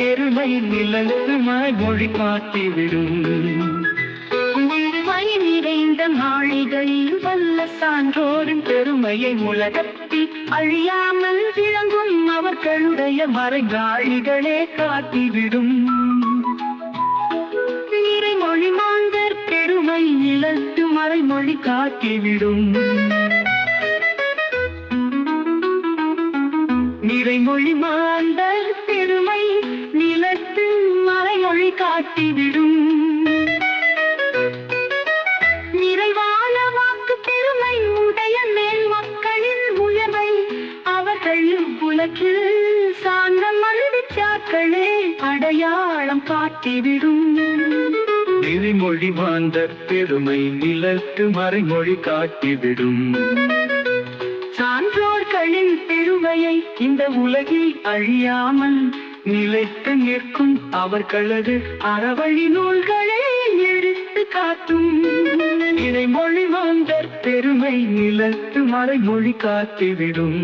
நிலத்து மொழி காட்டிவிடும் மணி நிறைந்த மாளிகையில் வல்ல சான்றோரின் பெருமையை உலகத்தில் அழியாமல் விளங்கும் அவர்களுடைய மறைகாழிகளே காட்டிவிடும். நிறைமொழி மாந்தர் பெருமை நிலத்து மறைமொழி காட்டிவிடும். நிறைமொழி மாந்தர் பெருமை காட்டிவிடும். நிறைவான வாக்கு பெருமை உடைய மேல் மக்களின் உயர்வை அவர்கள் உலகில் சார்ந்த மல்விச்சாக்களே அடையாளம் காட்டிவிடும். நெறிமொழி மாந்தர் பெருமை நிலத்து மறைமொழி காட்டிவிடும். சான்றோர்களின் பெருமையை இந்த உலகில் அழியாமல் நிலைத்து நிற்கும் அவர்களது அறவழி நூல்களை எடுத்து காட்டும். இணைமொழி மாந்தர் பெருமை நிலத்து மறைமொழி காட்டிவிடும்